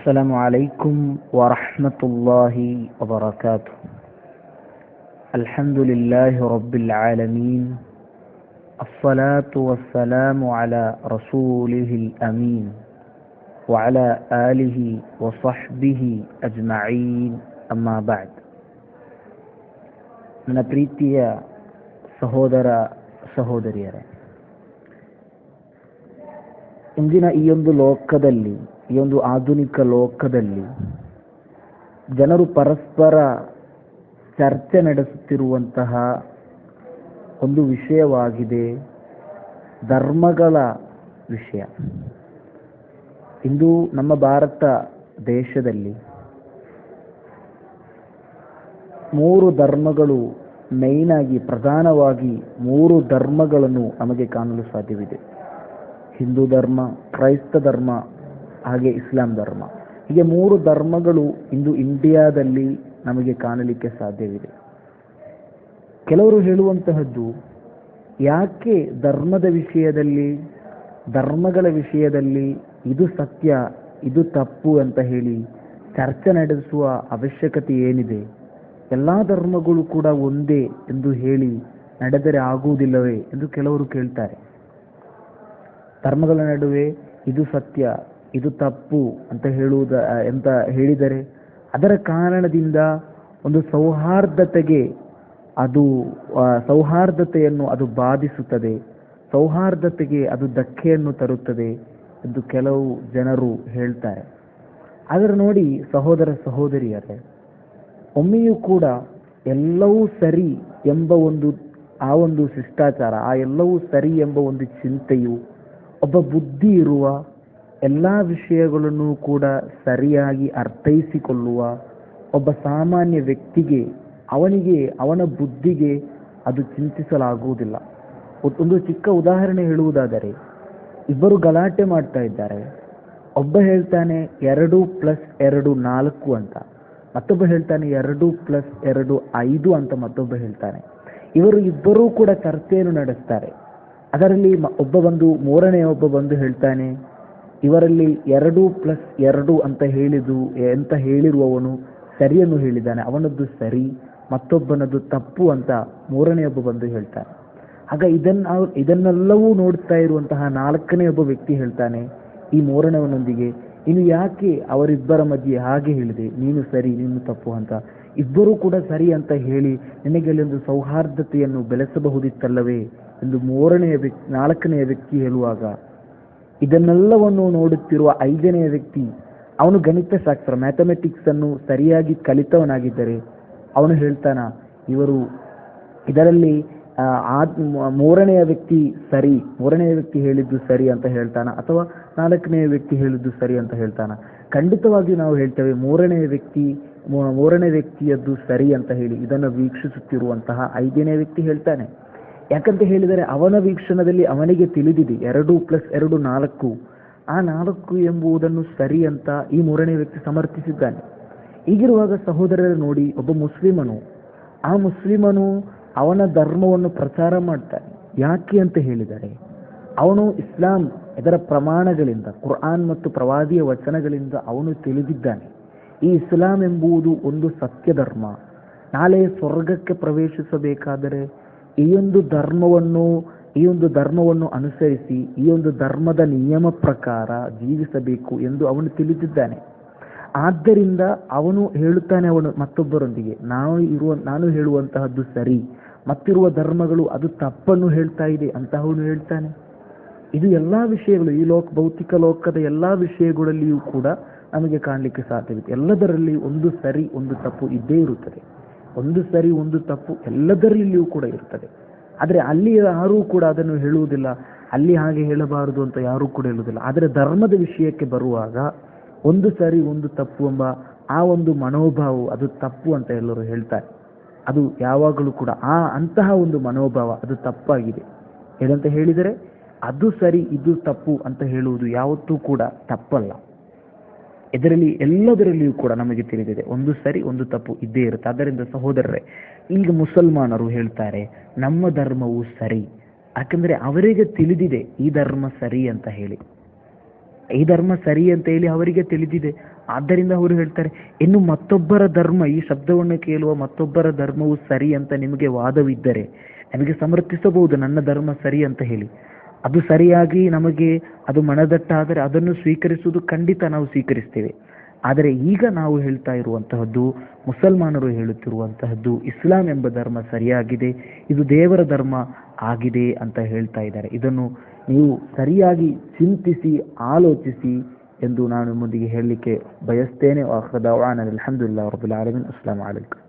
السلام عليكم ورحمة الله وبركاته الحمد لله رب العالمين الصلاة والسلام على رسوله الأمين وعلى آله وصحبه أجمعين أما بعد ನನ್ನ ಪ್ರೀತಿಯ ಸಹೋದರ ಸಹೋದರಿಯರೇ ಇಂದಿನ ಈ ಒಂದು ಲೋಕದಲ್ಲಿ ಈ ಒಂದು ಆಧುನಿಕ ಲೋಕದಲ್ಲಿ ಜನರು ಪರಸ್ಪರ ಚರ್ಚೆ ನಡೆಸುತ್ತಿರುವಂತಹ ಒಂದು ವಿಷಯವಾಗಿದೆ ಧರ್ಮಗಳ ವಿಷಯ. ಇಂದು ನಮ್ಮ ಭಾರತ ದೇಶದಲ್ಲಿ ಮೂರು ಧರ್ಮಗಳು ಮೇಯ್ನ್ ಆಗಿ, ಪ್ರಧಾನವಾಗಿ ಮೂರು ಧರ್ಮಗಳನ್ನು ನಮಗೆ ಕಾಣಲು ಸಾಧ್ಯವಿದೆ. ಹಿಂದೂ ಧರ್ಮ, ಕ್ರೈಸ್ತ ಧರ್ಮ ಹಾಗೆ ಇಸ್ಲಾಂ ಧರ್ಮ. ಹೀಗೆ ಮೂರು ಧರ್ಮಗಳು ಇಂದು ಇಂಡಿಯಾದಲ್ಲಿ ನಮಗೆ ಕಾಣಲಿಕ್ಕೆ ಸಾಧ್ಯವಿದೆ. ಕೆಲವರು ಹೇಳುವಂತಹದ್ದು, ಯಾಕೆ ಧರ್ಮದ ವಿಷಯದಲ್ಲಿ, ಧರ್ಮಗಳ ವಿಷಯದಲ್ಲಿ ಇದು ಸತ್ಯ, ಇದು ತಪ್ಪು ಅಂತ ಹೇಳಿ ಚರ್ಚೆ ನಡೆಸುವ ಅವಶ್ಯಕತೆ ಏನಿದೆ? ಎಲ್ಲ ಧರ್ಮಗಳು ಕೂಡ ಒಂದೇ ಎಂದು ಹೇಳಿ ನಡೆದರೆ ಆಗುವುದಿಲ್ಲವೇ ಎಂದು ಕೆಲವರು ಕೇಳ್ತಾರೆ. ಧರ್ಮಗಳ ನಡುವೆ ಇದು ಸತ್ಯ ಇದು ತಪ್ಪು ಅಂತ ಹೇಳುವುದ ಅಂತ ಹೇಳಿದರೆ ಅದರ ಕಾರಣದಿಂದ ಒಂದು ಸೌಹಾರ್ದತೆಗೆ ಅದು ಸೌಹಾರ್ದತೆಯನ್ನು ಅದು ಬಾಧಿಸುತ್ತದೆ, ಸೌಹಾರ್ದತೆಗೆ ಅದು ಧಕ್ಕೆಯನ್ನು ತರುತ್ತದೆ ಎಂದು ಕೆಲವು ಜನರು ಹೇಳ್ತಾರೆ. ಆದರೆ ನೋಡಿ, ಸಹೋದರ ಸಹೋದರಿಯರೇ, ಒಮ್ಮೆಯೂ ಕೂಡ ಎಲ್ಲವೂ ಸರಿ ಎಂಬ ಒಂದು, ಆ ಒಂದು ಶಿಷ್ಟಾಚಾರ, ಆ ಎಲ್ಲವೂ ಸರಿ ಎಂಬ ಒಂದು ಚಿಂತೆಯು, ಒಬ್ಬ ಬುದ್ಧಿ ಇರುವ ಎಲ್ಲ ವಿಷಯಗಳನ್ನು ಕೂಡ ಸರಿಯಾಗಿ ಅರ್ಥೈಸಿಕೊಳ್ಳುವ ಒಬ್ಬ ಸಾಮಾನ್ಯ ವ್ಯಕ್ತಿಗೆ, ಅವನಿಗೆ, ಅವನ ಬುದ್ಧಿಗೆ ಅದು ಚಿಂತಿಸಲಾಗುವುದಿಲ್ಲ. ಒಂದು ಚಿಕ್ಕ ಉದಾಹರಣೆ ಹೇಳುವುದಾದರೆ, ಇಬ್ಬರು ಗಲಾಟೆ ಮಾಡ್ತಾ ಇದ್ದಾರೆ. ಒಬ್ಬ ಹೇಳ್ತಾನೆ, ಎರಡು ಪ್ಲಸ್ ಎರಡು ನಾಲ್ಕು ಅಂತ. ಮತ್ತೊಬ್ಬ ಹೇಳ್ತಾನೆ, ಎರಡು ಪ್ಲಸ್ ಎರಡು ಐದು ಅಂತ ಮತ್ತೊಬ್ಬ ಹೇಳ್ತಾನೆ. ಇವರು ಇಬ್ಬರೂ ಕೂಡ ಚರ್ಚೆಯನ್ನು ನಡೆಸ್ತಾರೆ. ಅದರಲ್ಲಿ ಒಬ್ಬ ಬಂದು ಮೂರನೇ, ಒಬ್ಬ ಬಂದು ಹೇಳ್ತಾನೆ ಇವರಲ್ಲಿ ಎರಡು ಪ್ಲಸ್ ಎರಡು ಅಂತ ಹೇಳಿದು ಅಂತ ಹೇಳಿರುವವನು ಸರಿಯನ್ನು ಹೇಳಿದ್ದಾನೆ. ಅವನದ್ದು ಸರಿ, ಮತ್ತೊಬ್ಬನದ್ದು ತಪ್ಪು ಅಂತ ಮೂರನೇ ಒಬ್ಬ ಬಂದು ಹೇಳ್ತಾನೆ. ಆಗ ಇದನ್ನ, ಇದನ್ನೆಲ್ಲವೂ ನೋಡ್ತಾ ಇರುವಂತಹ ನಾಲ್ಕನೇ ಒಬ್ಬ ವ್ಯಕ್ತಿ ಹೇಳ್ತಾನೆ, ಈ ಮೂರನೇವನೊಂದಿಗೆ ಇನ್ನು ಯಾಕೆ ಅವರಿಬ್ಬರ ಮಧ್ಯೆ ಹಾಗೆ ಹೇಳಿದೆ? ನೀನು ಸರಿ, ನೀನು ತಪ್ಪು ಅಂತ. ಇಬ್ಬರೂ ಕೂಡ ಸರಿ ಅಂತ ಹೇಳಿ ನಿನಗೆ ಅಲ್ಲಿ ಒಂದು ಸೌಹಾರ್ದತೆಯನ್ನು ಬೆಳೆಸಬಹುದಿತ್ತಲ್ಲವೇ? ಎಂದು ಮೂರನೆಯ ವ್ಯಕ್ತಿ, ನಾಲ್ಕನೆಯ ವ್ಯಕ್ತಿ ಹೇಳುವಾಗ ಇದನ್ನೆಲ್ಲವನ್ನು ನೋಡುತ್ತಿರುವ ಐದನೆಯ ವ್ಯಕ್ತಿ, ಅವನು ಗಣಿತ ಶಾಸ್ತ್ರ ಮ್ಯಾಥಮೆಟಿಕ್ಸ್ ಅನ್ನು ಸರಿಯಾಗಿ ಕಲಿತವನಾಗಿದ್ದರೆ ಅವನು ಹೇಳ್ತಾನ, ಇವರು ಇದರಲ್ಲಿ ಮೂರನೆಯ ವ್ಯಕ್ತಿ ಸರಿ, ಮೂರನೆಯ ವ್ಯಕ್ತಿ ಹೇಳಿದ್ದು ಸರಿ ಅಂತ ಹೇಳ್ತಾನ, ಅಥವಾ ನಾಲ್ಕನೆಯ ವ್ಯಕ್ತಿ ಹೇಳಿದ್ದು ಸರಿ ಅಂತ ಹೇಳ್ತಾನ. ಖಂಡಿತವಾಗಿ ನಾವು ಹೇಳ್ತೇವೆ ಮೂರನೆಯ ವ್ಯಕ್ತಿ ಮೂರನೇ ವ್ಯಕ್ತಿಯದ್ದು ಸರಿ ಅಂತ ಹೇಳಿ, ಇದನ್ನು ವೀಕ್ಷಿಸುತ್ತಿರುವಂತಹ ಐದನೇ ವ್ಯಕ್ತಿ ಹೇಳ್ತಾನೆ. ಯಾಕಂತ ಹೇಳಿದರೆ ಅವನ ವೀಕ್ಷಣದಲ್ಲಿ ಅವನಿಗೆ ತಿಳಿದಿದೆ ಎರಡು ಪ್ಲಸ್ ಎರಡು ನಾಲ್ಕು. ಆ ನಾಲ್ಕು ಎಂಬುದನ್ನು ಸರಿ ಅಂತ ಈ ಮೂರನೇ ವ್ಯಕ್ತಿ ಸಮರ್ಥಿಸಿದ್ದಾನೆ. ಈಗಿರುವಾಗ ಸಹೋದರರು ನೋಡಿ, ಒಬ್ಬ ಮುಸ್ಲಿಮನು, ಆ ಮುಸ್ಲಿಮನು ಅವನ ಧರ್ಮವನ್ನು ಪ್ರಚಾರ ಮಾಡ್ತಾನೆ. ಯಾಕೆ ಅಂತ ಹೇಳಿದರೆ, ಅವನು ಇಸ್ಲಾಂ ಇದರ ಪ್ರಮಾಣಗಳಿಂದ, ಕುರ್ಆನ್ ಮತ್ತು ಪ್ರವಾದಿಯ ವಚನಗಳಿಂದ ಅವನು ತಿಳಿದಿದ್ದಾನೆ. ಈ ಇಸ್ಲಾಂ ಎಂಬುದು ಒಂದು ಸತ್ಯ ಧರ್ಮ ನಾಳೆ ಸ್ವರ್ಗಕ್ಕೆ ಪ್ರವೇಶಿಸಬೇಕಾದರೆ ಈ ಒಂದು ಧರ್ಮವನ್ನು, ಈ ಒಂದು ಧರ್ಮವನ್ನು ಅನುಸರಿಸಿ, ಈ ಒಂದು ಧರ್ಮದ ನಿಯಮ ಪ್ರಕಾರ ಜೀವಿಸಬೇಕು ಎಂದು ಅವನು ತಿಳಿದಿದ್ದಾನೆ. ಆದ್ದರಿಂದ ಅವನು ಹೇಳುತ್ತಾನೆ ಅವನು ಮತ್ತೊಬ್ಬರೊಂದಿಗೆ, ನಾನು ಇರುವ, ನಾನು ಹೇಳುವಂತಹದ್ದು ಸರಿ, ಮತ್ತಿರುವ ಧರ್ಮಗಳು ಅದು ತಪ್ಪನ್ನು ಹೇಳ್ತಾ ಇದೆ, ಅಂತ ಅವನು ಹೇಳ್ತಾನೆ. ಇದು ಎಲ್ಲ ವಿಷಯಗಳು, ಈ ಲೋಕ, ಭೌತಿಕ ಲೋಕದ ಎಲ್ಲಾ ವಿಷಯಗಳಲ್ಲಿಯೂ ಕೂಡ ನಮಗೆ ಕಾಣಲಿಕ್ಕೆ ಸಾಧ್ಯವಿದೆ. ಎಲ್ಲದರಲ್ಲಿ ಒಂದು ಸರಿ, ಒಂದು ತಪ್ಪು ಇದ್ದೇ ಇರುತ್ತದೆ. ಒಂದು ಸರಿ ಒಂದು ತಪ್ಪು ಎಲ್ಲದರಲ್ಲಿಯೂ ಕೂಡ ಇರ್ತದೆ. ಆದರೆ ಅಲ್ಲಿ ಯಾರೂ ಕೂಡ ಅದನ್ನು ಹೇಳುವುದಿಲ್ಲ. ಅಲ್ಲಿ ಹಾಗೆ ಹೇಳಬಾರದು ಅಂತ ಯಾರೂ ಕೂಡ ಹೇಳುವುದಿಲ್ಲ. ಆದರೆ ಧರ್ಮದ ವಿಷಯಕ್ಕೆ ಬರುವಾಗ ಒಂದು ಸರಿ ಒಂದು ತಪ್ಪು ಎಂಬ ಆ ಒಂದು ಮನೋಭಾವ ಅದು ತಪ್ಪು ಅಂತ ಎಲ್ಲರೂ ಹೇಳ್ತಾರೆ. ಅದು ಯಾವಾಗಲೂ ಕೂಡ ಆ ಅಂತಹ ಒಂದು ಮನೋಭಾವ ಅದು ತಪ್ಪಾಗಿದೆ. ಏನಂತ ಹೇಳಿದರೆ ಅದು ಸರಿ ಇದು ತಪ್ಪು ಅಂತ ಹೇಳುವುದು ಯಾವತ್ತೂ ಕೂಡ ತಪ್ಪಲ್ಲ. ಇದರಲ್ಲಿ ಎಲ್ಲದರಲ್ಲಿಯೂ ಕೂಡ ನಮಗೆ ತಿಳಿದಿದೆ. ಒಂದು ಸರಿ, ಒಂದು ತಪ್ಪು ಇದ್ದೇ ಇರುತ್ತೆ. ಆದ್ದರಿಂದ ಸಹೋದರರೇ, ಈಗ ಮುಸಲ್ಮಾನರು ಹೇಳ್ತಾರೆ, ನಮ್ಮ ಧರ್ಮವು ಸರಿ. ಯಾಕಂದ್ರೆ ಅವರಿಗೆ ತಿಳಿದಿದೆ, ಈ ಧರ್ಮ ಸರಿ ಅಂತ ಹೇಳಿ. ಈ ಧರ್ಮ ಸರಿ ಅಂತ ಹೇಳಿ ಅವರಿಗೆ ತಿಳಿದಿದೆ. ಆದ್ದರಿಂದ ಅವರು ಹೇಳ್ತಾರೆ, ಇನ್ನು ಮತ್ತೊಬ್ಬರ ಧರ್ಮ, ಈ ಶಬ್ದವನ್ನು ಕೇಳುವ ಮತ್ತೊಬ್ಬರ ಧರ್ಮವು ಸರಿ ಅಂತ ನಿಮಗೆ ವಾದವಿದ್ದರೆ, ನಮಗೆ ಸಮರ್ಥಿಸಬಹುದು, ನನ್ನ ಧರ್ಮ ಸರಿ ಅಂತ ಹೇಳಿ. ಅದು ಸರಿಯಾಗಿ ನಮಗೆ ಅದು ಮನದಟ್ಟಾದರೆ ಅದನ್ನು ಸ್ವೀಕರಿಸುವುದು ಖಂಡಿತ ನಾವು ಸ್ವೀಕರಿಸ್ತೇವೆ. ಆದರೆ ಈಗ ನಾವು ಹೇಳ್ತಾ ಇರುವಂತಹದ್ದು, ಮುಸಲ್ಮಾನರು ಹೇಳುತ್ತಿರುವಂತಹದ್ದು, ಇಸ್ಲಾಂ ಎಂಬ ಧರ್ಮ ಸರಿಯಾಗಿದೆ, ಇದು ದೇವರ ಧರ್ಮ ಆಗಿದೆ ಅಂತ ಹೇಳ್ತಾ ಇದ್ದಾರೆ. ಇದನ್ನು ನೀವು ಸರಿಯಾಗಿ ಚಿಂತಿಸಿ, ಆಲೋಚಿಸಿ ಎಂದು ನಾನು ನಿಮ್ಮೊಂದಿಗೆ ಹೇಳಲಿಕ್ಕೆ ಬಯಸ್ತೇನೆ. ಅಲ್ಹಮ್ದುಲಿಲ್ಲಾಹ್ ರಬ್ಬಿಲ್ ಆಲಮಿನ್. ಅಸ್ಲಾಂ ಅಲೈಕುಂ